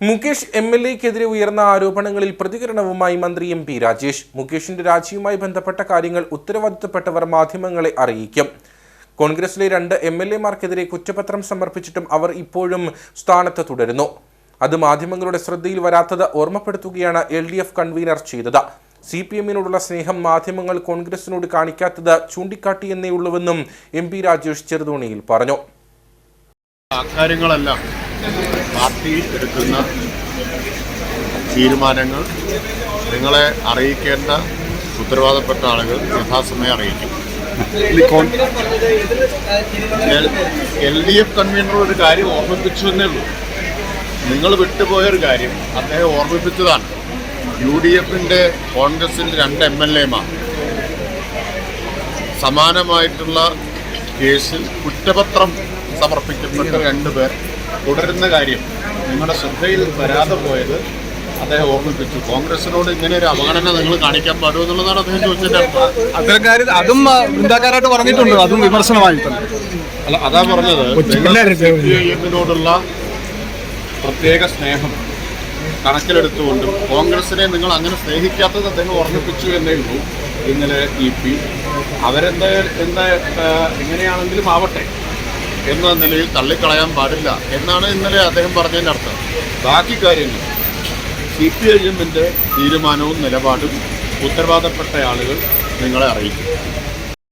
Mukesh M L എക്കെതിരെ ഉയർന്ന ആരോപണങ്ങളിൽ പ്രതികരണവുമായി മന്ത്രി എം പി രാജേഷ്. മുകേഷിന്റെ രാജിയുമായി ബന്ധപ്പെട്ട കാര്യങ്ങൾ ഉത്തരവാദിത്തപ്പെട്ടവർ മാധ്യമങ്ങളെ അറിയിക്കും. കോൺഗ്രസിലെ രണ്ട് എം എൽ എമാർക്കെതിരെ കുറ്റപത്രം സമർപ്പിച്ചിട്ടും അവർ ഇപ്പോഴും സ്ഥാനത്ത് തുടരുന്നു. അത് മാധ്യമങ്ങളുടെ ശ്രദ്ധയിൽ വരാത്തത് ഓർമ്മപ്പെടുത്തുകയാണ് എൽ ഡി എഫ് കൺവീനർ ചെയ്തത്. സി പി എമ്മിനോടുള്ള സ്നേഹം മാധ്യമങ്ങൾ കോൺഗ്രസിനോട് കാണിക്കാത്തത് ചൂണ്ടിക്കാട്ടിയെന്നേ ഉള്ളൂവെന്നും എം പി രാജേഷ് ചെറുതോണിയിൽ പറഞ്ഞു. പാർട്ടി എടുക്കുന്ന തീരുമാനങ്ങൾ നിങ്ങളെ അറിയിക്കേണ്ട ഉത്തരവാദപ്പെട്ട ആളുകൾ യഥാസമയം അറിയിക്കും. എൽ ഡി എഫ് കൺവീനർ ഒരു കാര്യം ഓർമ്മിപ്പിച്ചു എന്നേ ഉള്ളൂ. നിങ്ങൾ വിട്ടുപോയ ഒരു കാര്യം അദ്ദേഹം ഓർമ്മിപ്പിച്ചതാണ്. യു ഡി എഫിന്റെ കോൺഗ്രസിന്റെ രണ്ട് എം എൽ എമാർ സമാനമായിട്ടുള്ള കേസിൽ കുറ്റപത്രം സമർപ്പിക്കപ്പെട്ട രണ്ടുപേർ തുടരുന്ന കാര്യം. നിങ്ങളുടെ ശ്രദ്ധയിൽ വരാതെ പോയത് അദ്ദേഹം ഓർമ്മിപ്പിച്ചു. കോൺഗ്രസിനോട് ഇങ്ങനെ ഒരു അവഗണന നിങ്ങൾ കാണിക്കാൻ പാടുമോ എന്നുള്ളതാണ് അദ്ദേഹം ചോദിച്ചതിന്റെ അത്തരം കാര്യം അതും വൃന്ദാക്കാരായിട്ട് പറഞ്ഞിട്ടുണ്ട്. അതും വിമർശനമായിട്ടുണ്ട് അല്ല അതാ പറഞ്ഞത്. എമ്മിനോടുള്ള പ്രത്യേക സ്നേഹം കണക്കിലെടുത്തുകൊണ്ടും കോൺഗ്രസിനെ നിങ്ങൾ അങ്ങനെ സ്നേഹിക്കാത്തത് അദ്ദേഹം ഓർമ്മിപ്പിച്ചു എന്നേ ഉള്ളൂ. ഇന്നലെ ഇ പി അവരെന്താ എന്താ എങ്ങനെയാണെങ്കിലും ആവട്ടെ. എന്ന നിലയിൽ തള്ളിക്കളയാൻ പാടില്ല എന്നാണ് ഇന്നലെ അദ്ദേഹം പറഞ്ഞതിന്റെ അർത്ഥം. ബാക്കി കാര്യങ്ങൾ സി പി ഐ എമ്മിന്റെ തീരുമാനവും നിലപാടും ഉത്തരവാദപ്പെട്ട ആളുകൾ നിങ്ങളെ അറിയിക്കും.